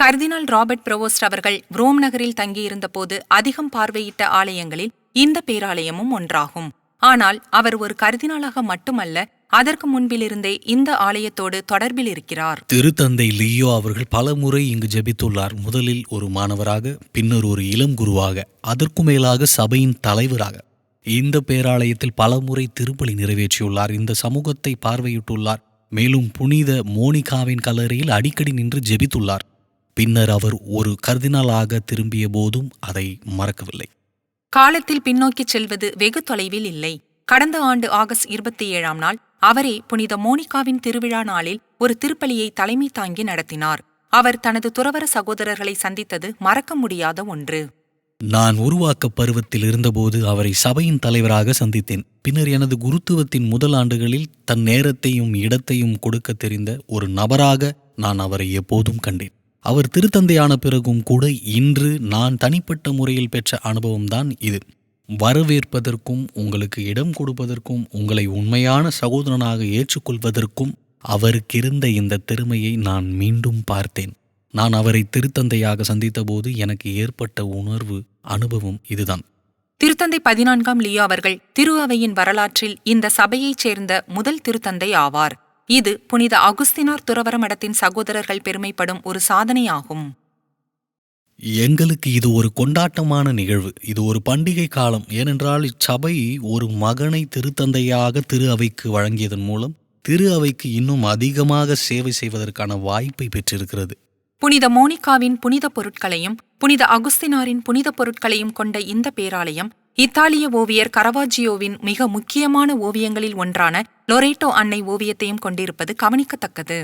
கர்தினால் Robert புரோவோஸ்ட் அவர்கள் Rome நகரில் தங்கியிருந்தபோது அதிகம் பார்வையிட்ட ஆலயங்களில் இந்த பேராலயமும் ஒன்றாகும். ஆனால் அவர் ஒரு கர்தினாலாக மட்டுமல்ல அதற்கு முன்பிலிருந்தே இந்த ஆலயத்தோடு தொடர்பில் இருக்கிறார். திருத்தந்தை லியோ அவர்கள் பல முறை இங்கு ஜெபித்துள்ளார். முதலில் ஒரு மாணவராக பின்னர் ஒரு இளம் குருவாக அதற்கு மேலாக சபையின் தலைவராக. இந்த பேராலயத்தில் பலமுறை திருப்பலி நிறைவேற்றியுள்ளார். இந்த சமூகத்தை பார்வையிட்டுள்ளார். மேலும் புனித மோனிகாவின் கல்லறையில் அடிக்கடி நின்று ஜெபித்துள்ளார். பின்னர் அவர் ஒரு கர்தினாலாக திரும்பிய போதும் அதை மறக்கவில்லை. காலத்தில் பின்னோக்கிச் செல்வது வெகு தொலைவில் இல்லை. கடந்த ஆண்டு ஆகஸ்ட் இருபத்தி ஏழாம் நாள் அவரே புனித மோனிகாவின் திருவிழா நாளில் ஒரு திருப்பலியை தலைமை தாங்கி நடத்தினார். அவர் தனது துறவற சகோதரர்களை சந்தித்தது மறக்க முடியாத ஒன்று. நான் உருவாக்க பருவத்தில் இருந்தபோது அவரை சபையின் தலைவராக சந்தித்தேன். பின்னர் எனது குருத்துவத்தின் முதல் ஆண்டுகளில் தன் நேரத்தையும் இடத்தையும் கொடுக்க தெரிந்த ஒரு நபராக நான் அவரை எப்போதும் கண்டேன். அவர் திருத்தந்தையான பிறகும் கூட இன்று நான் தனிப்பட்ட முறையில் பெற்ற அனுபவம்தான் இது. வரவேற்பதற்கும் உங்களுக்கு இடம் கொடுப்பதற்கும் உங்களை உண்மையான சகோதரனாக ஏற்றுக்கொள்வதற்கும் அவருக்கிருந்த இந்த திறமையை நான் மீண்டும் பார்த்தேன். நான் அவரை திருத்தந்தையாக சந்தித்தபோது எனக்கு ஏற்பட்ட உணர்வு அனுபவம் இதுதான். திருத்தந்தை பதினான்காம் லியோ அவர்கள் திரு அவையின் வரலாற்றில் இந்த சபையைச் சேர்ந்த முதல் திருத்தந்தை ஆவார். இது புனித அகுஸ்தினார் துறவற மடத்தின் சகோதரர்கள் பெருமைப்படும் ஒரு சாதனையாகும். எங்களுக்கு இது ஒரு கொண்டாட்டமான நிகழ்வு. இது ஒரு பண்டிகை காலம். ஏனென்றால் இச்சபை ஒரு மகனை திருத்தந்தையாக திரு அவைக்கு வழங்கியதன் மூலம் திரு அவைக்கு இன்னும் அதிகமாக சேவை செய்வதற்கான வாய்ப்பை பெற்றிருக்கிறது. புனித மோனிகாவின் புனித பொருட்களையும் புனித அகுஸ்தினாரின் புனித பொருட்களையும் கொண்ட இந்த பேராலயம் இத்தாலிய ஓவியர் கரவாஜியோவின் மிக முக்கியமான ஓவியங்களில் ஒன்றான லொரேட்டோ அன்னை ஓவியத்தையும் கொண்டிருப்பது கவனிக்கத்தக்கது.